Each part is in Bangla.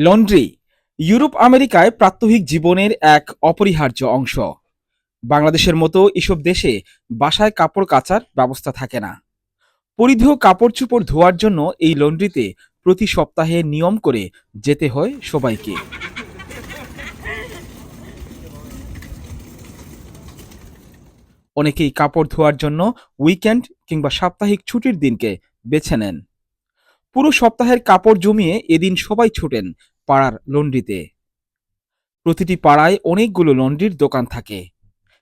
লন্ড্রি, ইউরোপ আমেরিকায় প্রাত্যহিক জীবনের এক অপরিহার্য অংশ। বাংলাদেশের মতো এসব দেশে বাসায় কাপড় কাচার ব্যবস্থা থাকে না। পরিধেয় কাপড় চোপড় ধোয়ার জন্য এই লন্ড্রিতে প্রতি সপ্তাহে নিয়ম করে যেতে হয় সবাইকে। অনেকেই কাপড় ধোয়ার জন্য উইকেন্ড কিংবা সাপ্তাহিক ছুটির দিনকে বেছে নেন। পুরো সপ্তাহের কাপড় জমিয়ে এদিন সবাই ছুটেন পাড়ার লন্ড্রিতে। প্রতিটি পাড়ায় অনেকগুলো লন্ড্রির দোকান থাকে।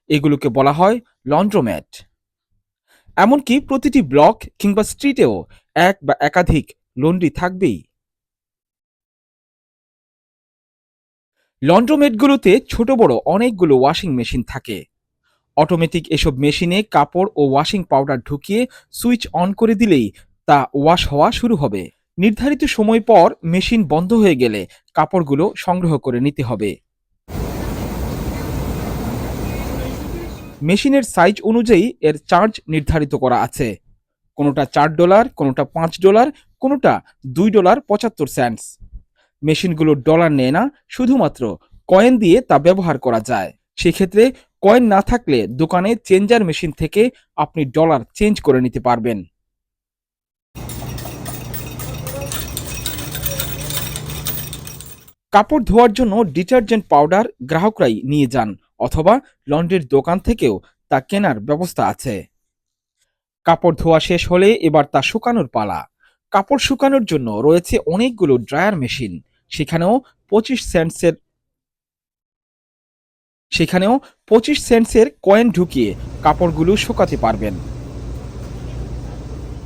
এগুলোকে বলা হয় লন্ড্রোম্যাট। এমনকি প্রতিটি ব্লক কিংবা স্ট্রিটেও এক বা একাধিক লন্ড্রি থাকবেই। লন্ড্রোমেটগুলোতে ছোট বড় অনেকগুলো ওয়াশিং মেশিন থাকে। অটোমেটিক এসব মেশিনে কাপড় ও ওয়াশিং পাউডার ঢুকিয়ে সুইচ অন করে দিলেই তা ওয়াশ হওয়া শুরু হবে। নির্ধারিত সময় পর মেশিন বন্ধ হয়ে গেলে কাপড়গুলো সংগ্রহ করে নিতে হবে। মেশিনের সাইজ অনুযায়ী এর চার্জ নির্ধারিত করা আছে। কোনোটা চার ডলার, কোনোটা পাঁচ ডলার, কোনোটা দুই ডলার পঁচাত্তর সেন্টস মেশিনগুলো ডলার নেয় না, শুধুমাত্র কয়েন দিয়ে তা ব্যবহার করা যায়। সেক্ষেত্রে কয়েন না থাকলে দোকানে চেঞ্জার মেশিন থেকে আপনি ডলার চেঞ্জ করে নিতে পারবেন। কাপড় ধোয়ার জন্য ডিটারজেন্ট পাউডার গ্রাহকরাই নিয়ে যান, অথবা লন্ড্রির দোকান থেকেও তা কেনার ব্যবস্থা আছে। কাপড় ধোয়া শেষ হলে এবার তা শুকানোর পালা। কাপড় শুকানোর জন্য রয়েছে অনেকগুলো ড্রায়ার মেশিন। সেখানেও পঁচিশ সেন্টসের সেখানেও পঁচিশ সেন্টসের কয়েন ঢুকিয়ে কাপড়গুলো শুকাতে পারবেন।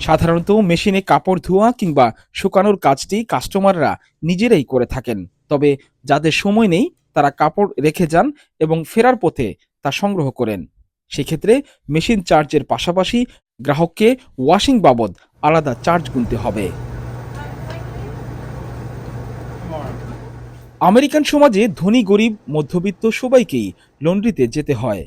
সাধারণত মেশিনে কাপড় ধোয়া কিংবা শুকানোর কাজটি কাস্টমাররা নিজেরাই করে থাকেন। তবে যাদের সময় নেই, তারা কাপড় রেখে যান এবং ফেরার পথে তা সংগ্রহ করেন। সেক্ষেত্রে মেশিন চার্জের পাশাপাশি গ্রাহককে ওয়াশিং বাবদ আলাদা চার্জ গুনতে হবে। আমেরিকান সমাজে ধনী, গরিব, মধ্যবিত্ত সবাইকেই লন্ড্রিতে যেতে হয়।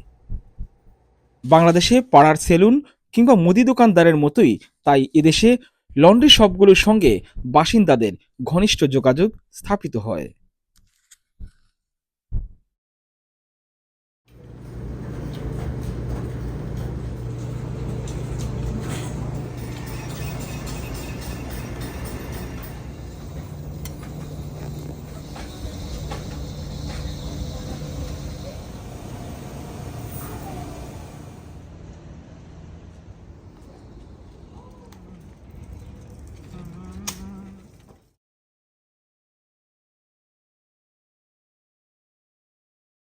বাংলাদেশে পাড়ার সেলুন কিংবা মুদি দোকানদারের মতোই তাই এদেশে লন্ড্রি শপগুলোর সঙ্গে বাসিন্দাদের ঘনিষ্ঠ যোগাযোগ স্থাপিত হয়।